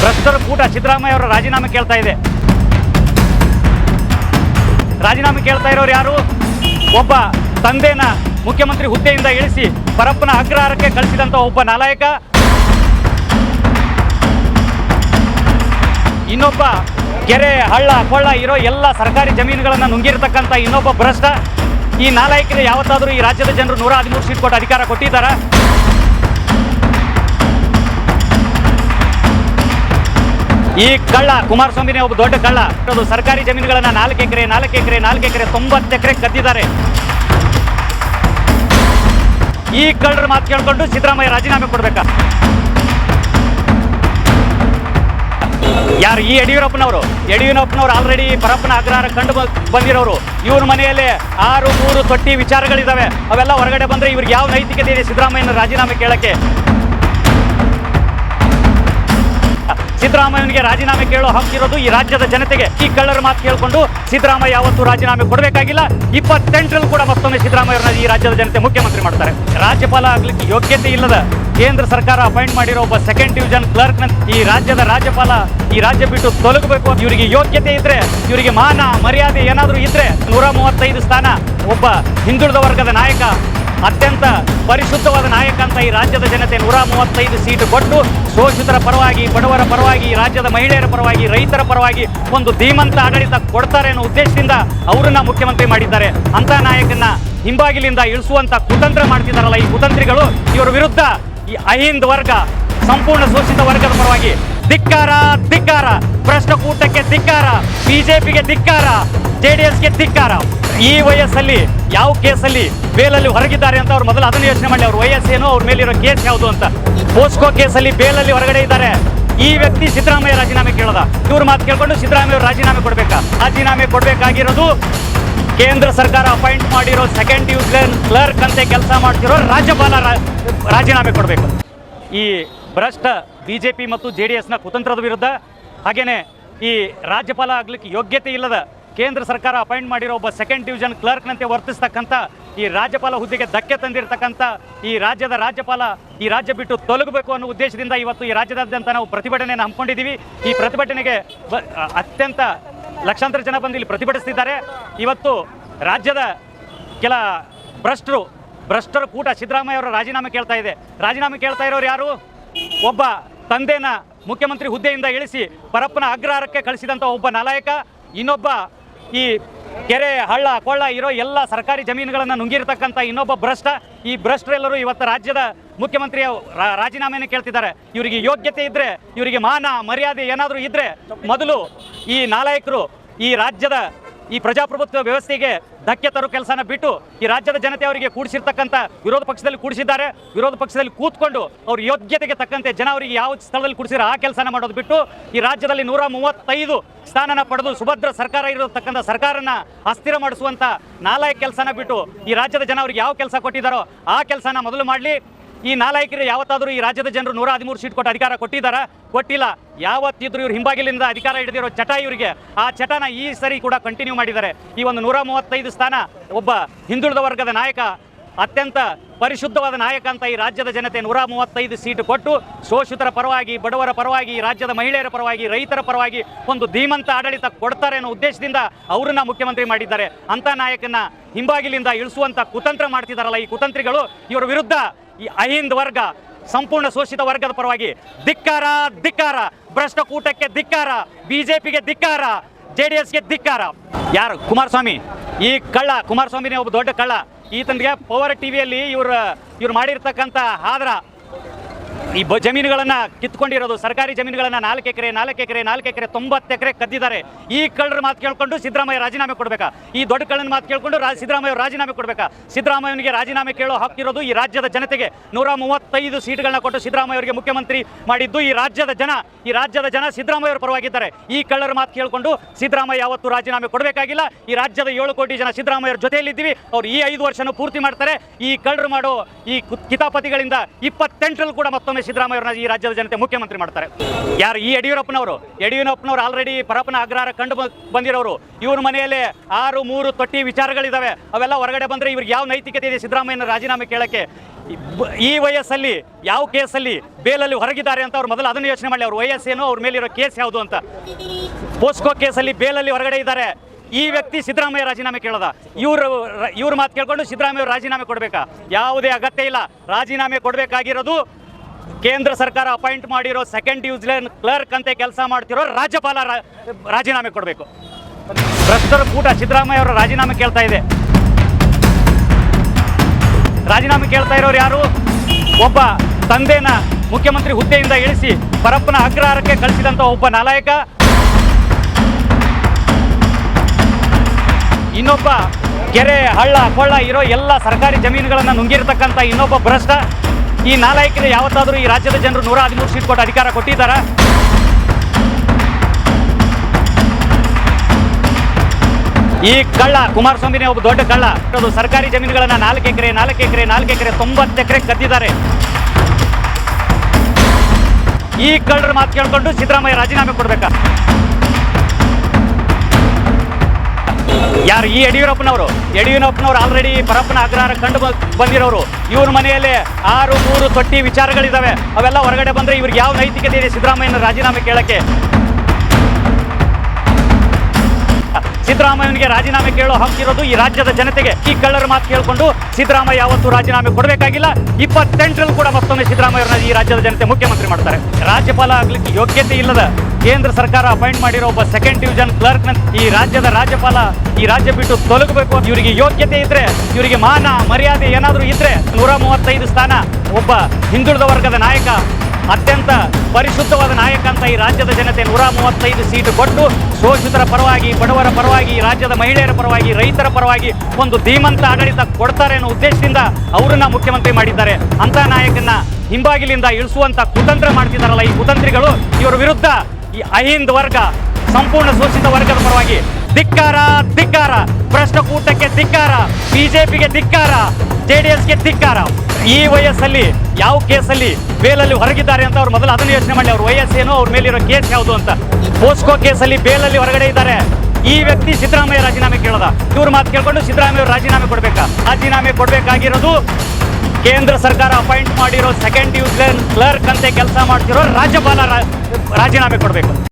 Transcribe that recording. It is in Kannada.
ಭ್ರಷ್ಟರ ಕೂಟ ಸಿದ್ದರಾಮಯ್ಯ ಅವರ ರಾಜೀನಾಮೆ ಕೇಳ್ತಾ ಇದೆ. ರಾಜೀನಾಮೆ ಕೇಳ್ತಾ ಇರೋರು ಯಾರು? ಒಬ್ಬ ತಂದೆನ ಮುಖ್ಯಮಂತ್ರಿ ಹುದ್ದೆಯಿಂದ ಇಳಿಸಿ ಪರಪ್ಪನ ಅಗ್ರಹಾರಕ್ಕೆ ಕಳಿಸಿದಂತ ಒಬ್ಬ ನಾಲಾಯಕ. ಇನ್ನೊಬ್ಬ ಕೆರೆ, ಹಳ್ಳ, ಕೊಳ್ಳ ಇರೋ ಎಲ್ಲ ಸರ್ಕಾರಿ ಜಮೀನುಗಳನ್ನು ನುಂಗಿರತಕ್ಕಂಥ ಇನ್ನೊಬ್ಬ ಭ್ರಷ್ಟ. ಈ ನಾಲಾಯಕಿಗೆ ಯಾವತ್ತಾದರೂ ಈ ರಾಜ್ಯದ ಜನರು ನೂರ ಹದಿಮೂರು ಸೀಟ್ ಕೊಟ್ಟು ಅಧಿಕಾರ ಕೊಟ್ಟಿದ್ದಾರ? ಈ ಕಳ್ಳ, ಕುಮಾರಸ್ವಾಮಿನೇ ಒಬ್ಬ ದೊಡ್ಡ ಕಳ್ಳ. ಅದು ಸರ್ಕಾರಿ ಜಮೀನುಗಳನ್ನ ನಾಲ್ಕು ಎಕರೆ ನಾಲ್ಕು ಎಕರೆ ನಾಲ್ಕು ಎಕರೆ, ತೊಂಬತ್ತು ಎಕರೆ ಕದ್ದಿದ್ದಾರೆ. ಈ ಕಳ್ಳರ ಮಾತು ಕೇಳ್ಕೊಂಡು ಸಿದ್ದರಾಮಯ್ಯ ರಾಜೀನಾಮೆ ಕೊಡ್ಬೇಕಾ? ಯಾರು ಈ ಯಡಿಯೂರಪ್ಪನವರು? ಯಡಿಯೂರಪ್ಪನವರು ಆಲ್ರೆಡಿ ಪರಪ್ಪನ ಅಗ್ರಹಾರ ಕಂಡು ಬಂದಿರೋರು. ಇವ್ರ ಮನೆಯಲ್ಲಿ ಆರು ಮೂರು ತೊಟ್ಟಿ ವಿಚಾರಗಳಿದ್ದಾವೆ ಅವೆಲ್ಲ ಹೊರಗಡೆ ಬಂದರೆ ಇವ್ರಿಗೆ ಯಾವ ನೈತಿಕತೆ ಇದೆ ಸಿದ್ದರಾಮಯ್ಯನ ರಾಜೀನಾಮೆ ಕೇಳಕ್ಕೆ? ಸಿದ್ದರಾಮಯ್ಯನಿಗೆ ರಾಜೀನಾಮೆ ಕೇಳೋ ಹಕ್ಕಿರೋದು ಈ ರಾಜ್ಯದ ಜನತೆಗೆ. ಈ ಕಳ್ಳರ ಮಾತು ಕೇಳಿಕೊಂಡು ಸಿದ್ದರಾಮಯ್ಯ ಯಾವತ್ತೂ ರಾಜೀನಾಮೆ ಕೊಡಬೇಕಾಗಿಲ್ಲ. ಇಪ್ಪತ್ತೆಂಟರಲ್ಲಿ ಕೂಡ ಮತ್ತೊಮ್ಮೆ ಸಿದ್ದರಾಮಯ್ಯರನ್ನ ಈ ರಾಜ್ಯದ ಜನತೆ ಮುಖ್ಯಮಂತ್ರಿ ಮಾಡ್ತಾರೆ. ರಾಜ್ಯಪಾಲ ಆಗ್ಲಿಕ್ಕೆ ಯೋಗ್ಯತೆ ಇಲ್ಲದ ಕೇಂದ್ರ ಸರ್ಕಾರ ಅಪಾಯಿಂಟ್ ಮಾಡಿರೋ ಒಬ್ಬ ಸೆಕೆಂಡ್ ಡಿವಿಷನ್ ಕ್ಲರ್ಕ್ ಈ ರಾಜ್ಯದ ರಾಜ್ಯಪಾಲ ಈ ರಾಜ್ಯ ಬಿಟ್ಟು ತೊಲಗಬೇಕು ಇವರಿಗೆ ಯೋಗ್ಯತೆ ಇದ್ರೆ, ಇವರಿಗೆ ಮಾನ ಮರ್ಯಾದೆ ಏನಾದರೂ ಇದ್ರೆ ನೂರ ಮೂವತ್ತೈದು ಸ್ಥಾನ ಒಬ್ಬ ಹಿಂದುಳಿದ ವರ್ಗದ ನಾಯಕ ಅತ್ಯಂತ ಪರಿಶುದ್ಧವಾದ ನಾಯಕ ಅಂತ ಈ ರಾಜ್ಯದ ಜನತೆ ನೂರ ಮೂವತ್ತೈದು ಸೀಟು ಕೊಟ್ಟು ಶೋಷಿತರ ಪರವಾಗಿ, ಬಡವರ ಪರವಾಗಿ, ರಾಜ್ಯದ ಮಹಿಳೆಯರ ಪರವಾಗಿ, ರೈತರ ಪರವಾಗಿ ಒಂದು ಧೀಮಂತ ಆಡಳಿತ ಕೊಡ್ತಾರೆ ಅನ್ನೋ ಉದ್ದೇಶದಿಂದ ಅವರನ್ನ ಮುಖ್ಯಮಂತ್ರಿ ಮಾಡಿದ್ದಾರೆ. ಅಂತ ನಾಯಕನ ಹಿಂಬಾಗಿಲಿಂದ ಇಳಿಸುವಂತ ಕುತಂತ್ರ ಮಾಡ್ತಿದ್ದಾರಲ್ಲ ಈ ಕುತಂತ್ರಿಗಳು. ಇವರ ವಿರುದ್ಧ ಈ ಅಹಿಂದ್ ವರ್ಗ, ಸಂಪೂರ್ಣ ಶೋಷಿತ ವರ್ಗದ ಪರವಾಗಿ ಧಿಕ್ಕಾರ ಧಿಕ್ಕಾರ. ಪ್ರಶ್ನಕೂಟಕ್ಕೆ ಧಿಕ್ಕಾರ, ಬಿಜೆಪಿಗೆ ಧಿಕ್ಕಾರ, ಜೆಡಿಎಸ್ಗೆ ಧಿಕ್ಕಾರ. ಈ ವಯಸ್ಸಲ್ಲಿ ಯಾವ ಕೇಸಲ್ಲಿ ಬೇಲಲ್ಲಿ ಹೊರಗಿದ್ದಾರೆ ಅಂತ ಅವ್ರು ಮೊದಲು ಅದನ್ನು ಯೋಚನೆ ಮಾಡಿ ಅವ್ರ ವಯಸ್ಸೇನು, ಅವ್ರ ಮೇಲಿರೋ ಕೇಸ್ ಯಾವುದು ಅಂತ. ಪೋಸ್ಕೋ ಕೇಸಲ್ಲಿ ಬೇಲಲ್ಲಿ ಹೊರಗಡೆ ಇದ್ದಾರೆ. ಈ ವ್ಯಕ್ತಿ ಸಿದ್ದರಾಮಯ್ಯ ರಾಜೀನಾಮೆ ಕೇಳದ. ಇವ್ರ ಮಾತು ಕೇಳ್ಕೊಂಡು ಸಿದ್ದರಾಮಯ್ಯ ರಾಜೀನಾಮೆ ಕೊಡ್ಬೇಕಾ? ರಾಜೀನಾಮೆ ಕೊಡಬೇಕಾಗಿರೋದು ಕೇಂದ್ರ ಸರ್ಕಾರ ಅಪಾಯಿಂಟ್ ಮಾಡಿರೋ ಸೆಕೆಂಡ್ ಡಿವಿಷನ್ ಕ್ಲರ್ಕ್ ಅಂತ ಕೆಲಸ ಮಾಡ್ತಿರೋ ರಾಜ್ಯಪಾಲ ರಾಜೀನಾಮೆ ಕೊಡಬೇಕು. ಈ ಭ್ರಷ್ಟ ಬಿ ಮತ್ತು ಜೆ ಡಿ ಎಸ್ನ ಕುತಂತ್ರದ ವಿರುದ್ಧ ಹಾಗೆಯೇ ಈ ರಾಜ್ಯಪಾಲ ಆಗಲಿಕ್ಕೆ ಯೋಗ್ಯತೆ ಇಲ್ಲದ ಕೇಂದ್ರ ಸರ್ಕಾರ ಅಪಾಯಿಂಟ್ ಮಾಡಿರೋ ಒಬ್ಬ ಸೆಕೆಂಡ್ ಡಿವಿಷನ್ ಕ್ಲರ್ಕ್ನಂತೆ ವರ್ತಿಸ್ತಕ್ಕಂಥ ಈ ರಾಜ್ಯಪಾಲ ಹುದ್ದೆಗೆ ಧಕ್ಕೆ ತಂದಿರತಕ್ಕಂಥ ಈ ರಾಜ್ಯದ ರಾಜ್ಯಪಾಲ ಈ ರಾಜ್ಯ ಬಿಟ್ಟು ತೊಲಗಬೇಕು ಅನ್ನೋ ಉದ್ದೇಶದಿಂದ ಇವತ್ತು ಈ ರಾಜ್ಯದಾದ್ಯಂತ ನಾವು ಪ್ರತಿಭಟನೆಯನ್ನು ಹಮ್ಮಿಕೊಂಡಿದ್ದೀವಿ. ಈ ಪ್ರತಿಭಟನೆಗೆ ಅತ್ಯಂತ ಲಕ್ಷಾಂತರ ಜನ ಬಂದು ಇಲ್ಲಿ ಪ್ರತಿಭಟಿಸ್ತಿದ್ದಾರೆ. ಇವತ್ತು ರಾಜ್ಯದ ಕೆಲ ಭ್ರಷ್ಟರು, ಭ್ರಷ್ಟರ ಕೂಟ ಸಿದ್ದರಾಮಯ್ಯ ಅವರ ರಾಜೀನಾಮೆ ಕೇಳ್ತಾ ಇದೆ. ರಾಜೀನಾಮೆ ಕೇಳ್ತಾ ಇರೋರು ಯಾರು? ಒಬ್ಬ ತಂದೆನ ಮುಖ್ಯಮಂತ್ರಿ ಹುದ್ದೆಯಿಂದ ಇಳಿಸಿ ಪರಪ್ಪನ ಅಗ್ರಹಾರಕ್ಕೆ ಕಳಿಸಿದಂಥ ಒಬ್ಬ ನಾಲಾಯಕ, ಇನ್ನೊಬ್ಬ ಈ ಕೆರೆ, ಹಳ್ಳ, ಕೊಳ್ಳ ಇರೋ ಎಲ್ಲ ಸರ್ಕಾರಿ ಜಮೀನುಗಳನ್ನು ನುಂಗಿರತಕ್ಕಂಥ ಇನ್ನೊಬ್ಬ ಭ್ರಷ್ಟ. ಈ ಭ್ರಷ್ಟರೆಲ್ಲರೂ ಇವತ್ತು ರಾಜ್ಯದ ಮುಖ್ಯಮಂತ್ರಿಯ ರಾಜೀನಾಮೆಯನ್ನು ಕೇಳ್ತಿದ್ದಾರೆ. ಇವರಿಗೆ ಯೋಗ್ಯತೆ ಇದ್ದರೆ ಇವರಿಗೆ ಮಾನ, ಮರ್ಯಾದೆ ಏನಾದರೂ ಇದ್ದರೆ ಮೊದಲು ಈ ನಾಲಾಯಕರು ಈ ರಾಜ್ಯದ ಈ ಪ್ರಜಾಪ್ರಭುತ್ವ ವ್ಯವಸ್ಥೆಗೆ ಧಕ್ಕೆ ತರೋ ಕೆಲಸನ ಬಿಟ್ಟು ಈ ರಾಜ್ಯದ ಜನತೆ ಅವರಿಗೆ ಕೂಡಿಸಿರ್ತಕ್ಕಂಥ ವಿರೋಧ ಪಕ್ಷದಲ್ಲಿ ಕೂಡಿಸಿದ್ದಾರೆ. ವಿರೋಧ ಪಕ್ಷದಲ್ಲಿ ಕೂತ್ಕೊಂಡು ಅವ್ರ ಯೋಗ್ಯತೆಗೆ ತಕ್ಕಂತೆ ಜನ ಅವರಿಗೆ ಯಾವ ಸ್ಥಳದಲ್ಲಿ ಕೂಡಿಸಿರೋ ಆ ಕೆಲಸನ ಮಾಡೋದು ಬಿಟ್ಟು ಈ ರಾಜ್ಯದಲ್ಲಿ ನೂರ ಮೂವತ್ತೈದು ಸ್ಥಾನನ ಪಡೆದು ಸುಭದ್ರ ಸರ್ಕಾರ ಇರತಕ್ಕಂಥ ಸರ್ಕಾರನ ಅಸ್ಥಿರ ಮಾಡಿಸುವಂಥ ನಾಲ್ಕು ಕೆಲಸನ ಬಿಟ್ಟು ಈ ರಾಜ್ಯದ ಜನ ಅವ್ರಿಗೆ ಯಾವ ಕೆಲಸ ಕೊಟ್ಟಿದ್ದಾರೋ ಆ ಕೆಲಸನ ಮೊದಲು ಮಾಡಲಿ. ಈ ನಾಲಾಯಕರು ಯಾವತ್ತಾದರೂ ಈ ರಾಜ್ಯದ ಜನರು ನೂರ ಹದಿಮೂರು ಸೀಟ್ ಕೊಟ್ಟು ಅಧಿಕಾರ ಕೊಟ್ಟಿದ್ದಾರ? ಕೊಟ್ಟಿಲ್ಲ. ಯಾವತ್ತಿದ್ರು ಇವ್ರು ಹಿಂಬಾಗಿಲಿಂದ ಅಧಿಕಾರ ಹಿಡಿದಿರೋ ಚಟ ಇವರಿಗೆ. ಆ ಚಟನ ಈ ಸರಿ ಕೂಡ ಕಂಟಿನ್ಯೂ ಮಾಡಿದ್ದಾರೆ. ಈ ಒಂದು ನೂರ ಮೂವತ್ತೈದು ಸ್ಥಾನ ಒಬ್ಬ ಹಿಂದುಳಿದ ವರ್ಗದ ನಾಯಕ, ಅತ್ಯಂತ ಪರಿಶುದ್ಧವಾದ ನಾಯಕ ಅಂತ ಈ ರಾಜ್ಯದ ಜನತೆ ನೂರ ಮೂವತ್ತೈದು ಸೀಟು ಕೊಟ್ಟು, ಶೋಷಿತರ ಪರವಾಗಿ, ಬಡವರ ಪರವಾಗಿ, ರಾಜ್ಯದ ಮಹಿಳೆಯರ ಪರವಾಗಿ, ರೈತರ ಪರವಾಗಿ ಒಂದು ಧೀಮಂತ ಆಡಳಿತ ಕೊಡ್ತಾರೆ ಅನ್ನೋ ಉದ್ದೇಶದಿಂದ ಅವರನ್ನ ಮುಖ್ಯಮಂತ್ರಿ ಮಾಡಿದ್ದಾರೆ. ಅಂಥ ನಾಯಕನ ಹಿಂಬಾಗಿಲಿಂದ ಇಳಿಸುವಂತ ಕುತಂತ್ರ ಮಾಡ್ತಿದ್ದಾರಲ್ಲ ಈ ಕುತಂತ್ರಿಗಳು. ಇವರ ವಿರುದ್ಧ ಈ ಅಹಿಂದ್ ವರ್ಗ, ಸಂಪೂರ್ಣ ಶೋಷಿತ ವರ್ಗದ ಪರವಾಗಿ ಧಿಕ್ಕಾರ ಧಿಕ್ಕಾರ. ಭ್ರಷ್ಟಕೂಟಕ್ಕೆ ಧಿಕ್ಕಾರ, ಬಿಜೆಪಿಗೆ ಧಿಕ್ಕಾರ ಜೆ ಡಿ ಎಸ್ಗೆ ಧಿಕ್ಕಾರ. ಯಾರು? ಕುಮಾರಸ್ವಾಮಿ. ಈ ಕಳ್ಳ, ಕುಮಾರಸ್ವಾಮಿನೇ ಒಬ್ಬ ದೊಡ್ಡ ಕಳ್ಳ. ಈತನಿಗೆ ಪವರ್ ಟಿವಿಯಲ್ಲಿ ಇವರು, ಇವ್ರು ಮಾಡಿರ್ತಕ್ಕಂಥ ಆದ್ರ ಈ ಬ ಜಮೀನುಗಳನ್ನು ಕಿತ್ಕೊಂಡಿರೋದು, ಸರ್ಕಾರಿ ಜಮೀನುಗಳನ್ನು ನಾಲ್ಕು ಎಕರೆ ನಾಲ್ಕು ಎಕರೆ ನಾಲ್ಕು ಎಕರೆ, ತೊಂಬತ್ತು ಎಕರೆ ಕದ್ದಿದ್ದಾರೆ. ಈ ಕಳ್ಳರ ಮಾತು ಕೇಳ್ಕೊಂಡು ಸಿದ್ದರಾಮಯ್ಯ ರಾಜೀನಾಮೆ ಕೊಡಬೇಕಾ? ಈ ದೊಡ್ಡ ಕಳ್ಳನ ಮಾತು ಕೇಳ್ಕೊಂಡು ರಾ ಸಿದ್ದರಾಮಯ್ಯ ರಾಜೀನಾಮೆ ಕೊಡಬೇಕಾ? ಸಿದ್ದರಾಮಯ್ಯನಿಗೆ ರಾಜೀನಾಮೆ ಕೇಳೋ ಹಾಕಿರೋದು ಈ ರಾಜ್ಯದ ಜನತೆಗೆ. ನೂರ ಮೂವತ್ತೈದು ಸೀಟ್ಗಳನ್ನ ಕೊಟ್ಟು ಸಿದ್ದರಾಮಯ್ಯ ಅವರಿಗೆ ಮುಖ್ಯಮಂತ್ರಿ ಮಾಡಿದ್ದು ಈ ರಾಜ್ಯದ ಜನ. ಈ ರಾಜ್ಯದ ಜನ ಸಿದ್ದರಾಮಯ್ಯ ಅವರ ಪರವಾಗಿದ್ದಾರೆ. ಈ ಕಳ್ಳರ ಮಾತು ಕೇಳ್ಕೊಂಡು ಸಿದ್ದರಾಮಯ್ಯ ಯಾವತ್ತು ರಾಜೀನಾಮೆ ಕೊಡಬೇಕಾಗಿಲ್ಲ. ಈ ರಾಜ್ಯದ ಏಳು ಕೋಟಿ ಜನ ಸಿದ್ದರಾಮಯ್ಯವ್ರ ಜೊತೆಯಲ್ಲಿದ್ದೀವಿ. ಅವ್ರು ಈ ಐದು ವರ್ಷನೂ ಪೂರ್ತಿ ಮಾಡ್ತಾರೆ. ಈ ಕಳ್ಳರು ಮಾಡೋ ಈ ಕಿತಾಪತಿಗಳಿಂದ ಇಪ್ಪತ್ತೆಂಟರಲ್ಲಿ ಕೂಡ ಮತ್ತೊಮ್ಮೆ ಸಿದ್ದರಾಮಯ್ಯ ಅವ್ರನ್ನ ಈ ರಾಜ್ಯದ ಜನತೆ ಮುಖ್ಯಮಂತ್ರಿ ಮಾಡ್ತಾರೆ. ಯಾರು ಈ ಯಡಿಯೂರಪ್ಪನವರು? ಯಡಿಯೂರಪ್ಪನವರು ಆಲ್ರೆಡಿ ಪರಪ್ಪನ ಅಗ್ರಹಾರ ಕಂಡು ಬಂದಿರೋರು. ಇವ್ರ ಮನೆಯಲ್ಲಿ ಆರು, ಮೂರು ತೊಟ್ಟಿ ವಿಚಾರಗಳಿದ್ದಾವೆ ಅವೆಲ್ಲ ಹೊರಗಡೆ ಬಂದ್ರೆ ಇವ್ರಿಗೆ ಯಾವ ನೈತಿಕತೆ ಇದೆ ಸಿದ್ದರಾಮಯ್ಯನ ರಾಜೀನಾಮೆ ಕೇಳೋಕ್ಕೆ? ಈ ವಯಸ್ಸಲ್ಲಿ, ಯಾವ ಕೇಸಲ್ಲಿ ಬೇಲಲ್ಲಿ ಹೊರಗಿದ್ದಾರೆ ಅಂತ ಅವ್ರು ಮೊದಲು ಅದನ್ನು ಯೋಚನೆ ಮಾಡಿ ಅವ್ರ ವಯಸ್ಸೇನು, ಅವ್ರ ಮೇಲಿರೋ ಕೇಸ್ ಯಾವುದು ಅಂತ. ಪೋಸ್ಕೋ ಕೇಸಲ್ಲಿ ಬೇಲಲ್ಲಿ ಹೊರಗಡೆ ಇದ್ದಾರೆ. ಈ ವ್ಯಕ್ತಿ ಸಿದ್ದರಾಮಯ್ಯ ರಾಜೀನಾಮೆ ಕೇಳದ. ಇವರು, ಇವ್ರ ಮಾತು ಕೇಳ್ಕೊಂಡು ಸಿದ್ದರಾಮಯ್ಯ ರಾಜೀನಾಮೆ ಕೊಡಬೇಕಾ? ಯಾವುದೇ ಅಗತ್ಯ ಇಲ್ಲ. ರಾಜೀನಾಮೆ ಕೊಡಬೇಕಾಗಿರೋದು ಕೇಂದ್ರ ಸರ್ಕಾರ ಅಪಾಯಿಂಟ್ ಮಾಡಿರೋ ಸೆಕೆಂಡ್ ಡಿವಿಜನ್ ಕ್ಲರ್ಕ್ ಅಂತ ಕೆಲಸ ಮಾಡ್ತಿರೋ ರಾಜ್ಯಪಾಲ ರಾಜೀನಾಮೆ ಕೊಡಬೇಕು. ಭ್ರಷ್ಟರ ಕೂಟ ಸಿದ್ದರಾಮಯ್ಯ ಅವರ ರಾಜೀನಾಮೆ ಕೇಳ್ತಾ ಇದೆ. ರಾಜೀನಾಮೆ ಕೇಳ್ತಾ ಇರೋರು ಯಾರು? ಒಬ್ಬ ತಂದೆನ ಮುಖ್ಯಮಂತ್ರಿ ಹುದ್ದೆಯಿಂದ ಇಳಿಸಿ ಪರಪ್ಪನ ಅಗ್ರಹಾರಕ್ಕೆ ಕಳಿಸಿದಂತ ಒಬ್ಬ ನಾಲಾಯಕ. ಇನ್ನೊಬ್ಬ ಕೆರೆ, ಹಳ್ಳ, ಕೊಳ್ಳ ಇರೋ ಎಲ್ಲ ಸರ್ಕಾರಿ ಜಮೀನುಗಳನ್ನು ನುಂಗಿರತಕ್ಕಂಥ ಇನ್ನೊಬ್ಬ ಭ್ರಷ್ಟ. ಈ ನಾಲಾಯಕರು ಯಾವತ್ತಾದರೂ ಈ ರಾಜ್ಯದ ಜನರು ನೂರ ಹದಿಮೂರು ಸೀಟ್ ಕೊಟ್ಟು ಅಧಿಕಾರ ಕೊಟ್ಟಿದ್ದಾರಾ? ಈ ಕಳ್ಳ, ಕುಮಾರಸ್ವಾಮಿನೇ ಒಬ್ಬ ದೊಡ್ಡ ಕಳ್ಳ. ಅದು ಸರ್ಕಾರಿ ಜಮೀನುಗಳನ್ನ ನಾಲ್ಕು ಎಕರೆ ನಾಲ್ಕು ಎಕರೆ ನಾಲ್ಕು ಎಕರೆ, ತೊಂಬತ್ತು ಎಕರೆ ಕದ್ದಿದ್ದಾರೆ. ಈ ಕಳ್ಳರ ಮಾತು ಕೇಳ್ಕೊಂಡು ಸಿದ್ದರಾಮಯ್ಯ ರಾಜೀನಾಮೆ ಕೊಡ್ಬೇಕಾ? ಯಾರು ಈ ಯಡಿಯೂರಪ್ಪನವರು? ಯಡಿಯೂರಪ್ಪನವರು ಆಲ್ರೆಡಿ ಪರಪ್ಪನ ಅಗ್ರಹಾರ ಕಂಡು ಬಂದಿರೋರು. ಇವ್ರ ಮನೆಯಲ್ಲಿ ಆರು ಮೂರು ತೊಟ್ಟಿ ವಿಚಾರಗಳಿದ್ದಾವೆ ಅವೆಲ್ಲ ಹೊರಗಡೆ ಬಂದ್ರೆ ಇವ್ರಿಗೆ ಯಾವ ನೈತಿಕತೆ ಇದೆ ಸಿದ್ದರಾಮಯ್ಯನ ರಾಜೀನಾಮೆ ಕೇಳಕ್ಕೆ? ಸಿದ್ದರಾಮಯ್ಯನಿಗೆ ರಾಜೀನಾಮೆ ಕೇಳೋ ಹಕ್ಕಿರೋದು ಈ ರಾಜ್ಯದ ಜನತೆಗೆ. ಈ ಕಳ್ಳರ ಮಾತು ಕೇಳಿಕೊಂಡು ಸಿದ್ದರಾಮಯ್ಯ ಯಾವತ್ತು ರಾಜೀನಾಮೆ ಕೊಡಬೇಕಾಗಿಲ್ಲ. ಇಪ್ಪತ್ತೆಂಟರಲ್ಲೂ ಕೂಡ ಮತ್ತೊಮ್ಮೆ ಸಿದ್ದರಾಮಯ್ಯನ ಈ ರಾಜ್ಯದ ಜನತೆ ಮುಖ್ಯಮಂತ್ರಿ ಮಾಡ್ತಾರೆ. ರಾಜ್ಯಪಾಲ ಆಗ್ಲಿಕ್ಕೆ ಯೋಗ್ಯತೆ ಇಲ್ಲದ ಕೇಂದ್ರ ಸರ್ಕಾರ ಅಪಾಯಿಂಟ್ ಮಾಡಿರೋ ಒಬ್ಬ ಸೆಕೆಂಡ್ ಡಿವಿಷನ್ ಕ್ಲರ್ಕ್ ಈ ರಾಜ್ಯದ ರಾಜ್ಯಪಾಲ ಈ ರಾಜ್ಯ ಬಿಟ್ಟು ತೊಲಗಬೇಕು ಇವರಿಗೆ ಯೋಗ್ಯತೆ ಇದ್ರೆ, ಇವರಿಗೆ ಮಾನ, ಮರ್ಯಾದೆ ಏನಾದರೂ ಇದ್ರೆ ನೂರ ಮೂವತ್ತೈದು ಸ್ಥಾನ ಒಬ್ಬ ಹಿಂದುಳಿದ ವರ್ಗದ ನಾಯಕ ಅತ್ಯಂತ ಪರಿಶುದ್ಧವಾದ ನಾಯಕ ಅಂತ ಈ ರಾಜ್ಯದ ಜನತೆ ನೂರ ಮೂವತ್ತೈದು ಸೀಟು ಕೊಟ್ಟು ಶೋಷಿತರ ಪರವಾಗಿ, ಬಡವರ ಪರವಾಗಿ, ರಾಜ್ಯದ ಮಹಿಳೆಯರ ಪರವಾಗಿ, ರೈತರ ಪರವಾಗಿ ಒಂದು ಧೀಮಂತ ಆಡಳಿತ ಕೊಡ್ತಾರೆ ಅನ್ನೋ ಉದ್ದೇಶದಿಂದ ಅವರನ್ನ ಮುಖ್ಯಮಂತ್ರಿ ಮಾಡಿದ್ದಾರೆ. ಅಂತ ನಾಯಕನ ಹಿಂಬಾಗಿಲಿಂದ ಇಳಿಸುವಂತ ಕುತಂತ್ರ ಮಾಡ್ತಿದ್ದಾರಲ್ಲ ಈ ಕುತಂತ್ರಿಗಳು. ಇವರ ವಿರುದ್ಧ ಈ ಅಹಿಂದ್ ವರ್ಗ, ಸಂಪೂರ್ಣ ಶೋಷಿತ ವರ್ಗದ ಪರವಾಗಿ ಧಿಕ್ಕಾರ ಧಿಕ್ಕಾರ. ಪ್ರಶ್ನಕೂಟಕ್ಕೆ ಧಿಕ್ಕಾರ, ಬಿಜೆಪಿಗೆ ಧಿಕ್ಕಾರ ಜೆಡಿಎಸ್ಗೆ ಧಿಕ್ಕಾರ. ಈ ವಯಸ್ಸಲ್ಲಿ ಯಾವ ಕೇಸಲ್ಲಿ ಬೇಲಲ್ಲಿ ಹೊರಗಿದ್ದಾರೆ ಅಂತ ಅವ್ರು ಮೊದಲು ಅದನ್ನು ಯೋಚನೆ ಮಾಡಿ. ಅವ್ರ ವಯಸ್ಸೇನು ಅವ್ರ ಮೇಲಿರೋ ಕೇಸ್ ಯಾವುದು ಅಂತ. ಪೋಸ್ಕೋ ಕೇಸಲ್ಲಿ ಬೇಲಲ್ಲಿ ಹೊರಗಡೆ ಇದ್ದಾರೆ. ಈ ವ್ಯಕ್ತಿ ಸಿದ್ದರಾಮಯ್ಯ ರಾಜೀನಾಮೆ ಕೇಳದ. ಇವ್ರ ಮಾತು ಕೇಳ್ಕೊಂಡು ಸಿದ್ದರಾಮಯ್ಯ ರಾಜೀನಾಮೆ ಕೊಡಬೇಕಾ? ರಾಜೀನಾಮೆ ಕೊಡಬೇಕಾಗಿರೋದು ಕೇಂದ್ರ ಸರ್ಕಾರ ಅಪಾಯಿಂಟ್ ಮಾಡಿರೋ ಸೆಕೆಂಡ್ ಡಿವಿಷನ್ ಕ್ಲರ್ಕ್ ಅಂತ ಕೆಲಸ ಮಾಡ್ತಿರೋ ರಾಜ್ಯಪಾಲ ರಾಜೀನಾಮೆ ಕೊಡಬೇಕು